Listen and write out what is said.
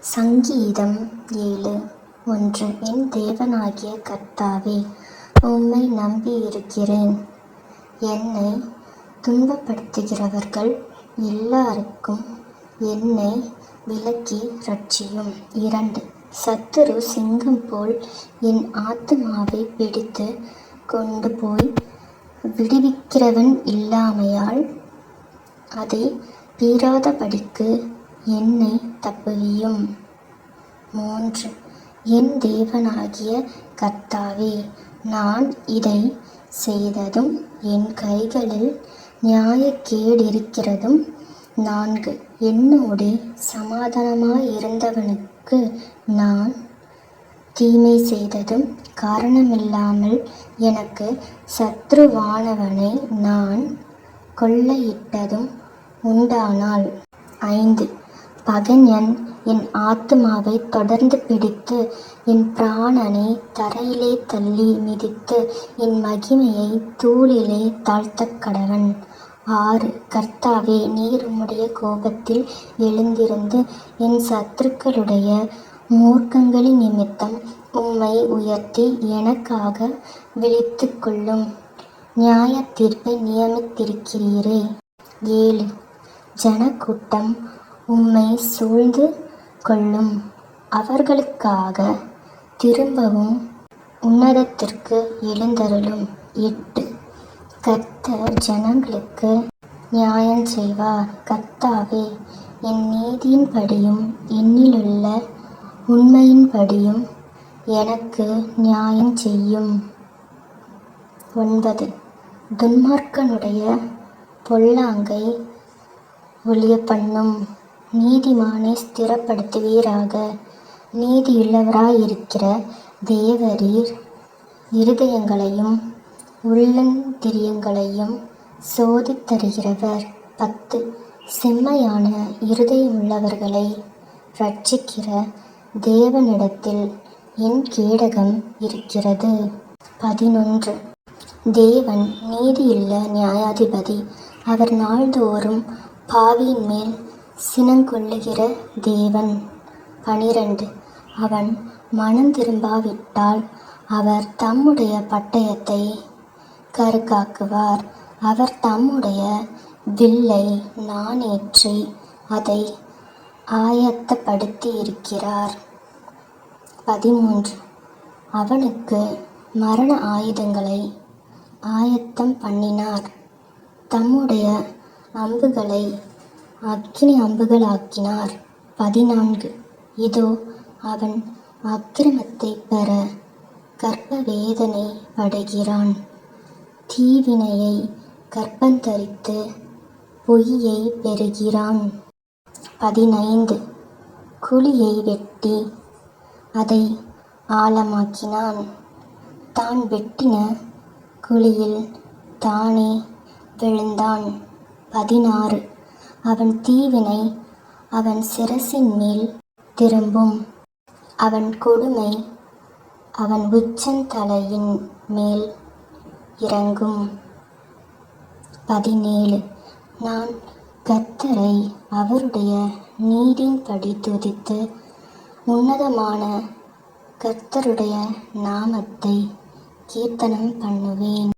சங்கீதம் ஏழு. ஒன்று என் தேவனாகிய கர்த்தாவே உம்மை நம்பி இருக்கிறேன் என்னை துன்பப்படுத்துகிறவர்கள் எல்லாருக்கும் என்னை விலக்கி ரட்சியும். இரண்டு சத்துரு சிங்கம் போல் என் ஆத்துமாவை பிடித்து கொண்டு போய் விடுவிக்கிறவன் இல்லாமையால் அதை பீறாதபடிக்கு என்னை தப்புவியும். மூன்று என் தேவனாகிய கர்த்தாவே நான் இதை செய்ததும் என் கைகளில் நியாயக்கேடிருக்கிறதும். நான்கு என்னோடே சமாதானமாயிருந்தவனுக்கு நான் தீமை செய்ததும் காரணமில்லாமல் எனக்கு சத்ருவானவனை நான் கொள்ளையிட்டதும் உண்டானால் ஐந்து பகைஞன் என் ஆத்மாவை தொடர்ந்து பிடித்து என் பிராணனை தரையிலே தள்ளி மிதித்து என் மகிமையை தூளிலே தாழ்த்தக் கடவன். ஆறு கர்த்தாவே நீர் உம்முடைய கோபத்தில் எழுந்திருந்து என் சத்துருக்களுடைய மூர்க்கங்களின் நிமித்தம் உம்மை உயர்த்தி எனக்காக விழித்து கொள்ளும் நியாய தீர்ப்பை நியமித்திருக்கிறீரே. ஏழு ஜனக்கூட்டம் உம்மை சூழ்ந்து கொள்ளும் அவர்களுக்காக திரும்பவும் உன்னதத்திற்கு எழுந்தருளும். எட்டு கர்த்தர் ஜனங்களுக்கு நியாயம் செய்வார். கர்த்தாவே என் நீதியின்படியும் என்னிலுள்ள உண்மையின்படியும் எனக்கு நியாயம் செய்யும். ஒன்பது. துன்மார்க்கனுடைய பொல்லாங்கை ஒளிய பண்ணும் நீதிமானை ஸ்திரப்படுத்துவீராக. நீதியுள்ளவராயிருக்கிற தேவரீர் இருதயங்களையும் உள்ளந்திரியங்களையும் சோதித்தருகிறவர். பத்து. செம்மையான இருதயமுள்ளவர்களை ரட்சிக்கிற தேவனிடத்தில் என் கேடகம் இருக்கிறது. பதினொன்று. தேவன் நீதியுள்ள நியாயாதிபதி. அவர் நாள்தோறும் பாவியின் மேல் சினங்கொள்ளுகிற தேவன் பனிரெண்டு. அவன் மனம் திரும்பாவிட்டால் அவர் தம்முடைய பட்டயத்தை கருக்காக்குவார். அவர் தம்முடைய வில்லை நாணேற்றி அதை ஆயத்தப்படுத்தி இருக்கிறார் பதிமூன்று. அவனுக்கு மரண ஆயுதங்களை ஆயத்தம் பண்ணினார். தம்முடைய அம்புகளை அக்கினி அம்புகளாக்கினார். பதினான்கு. இதோ அவன் அக்கிரமத்தை பெற கர்ப்ப வேதனை படுகிறான். தீவினையை கற்பந்தரித்து பொய்யை பெறுகிறான். பதினைந்து. குழியை வெட்டி அதை ஆழமாக்கினான். தான் வெட்டின குழியில் தானே விழுந்தான். பதினாறு. அவன் தீவினை அவன் சிரசின் மேல் திரும்பும். அவன் கொடுமை அவன் உச்சந்தலையின் மேல் இறங்கும். பதினேழு. நான் கர்த்தரை அவருடைய நீதின்படி துதித்து உன்னதமான கர்த்தருடைய நாமத்தை கீர்த்தனம் பண்ணுவேன்.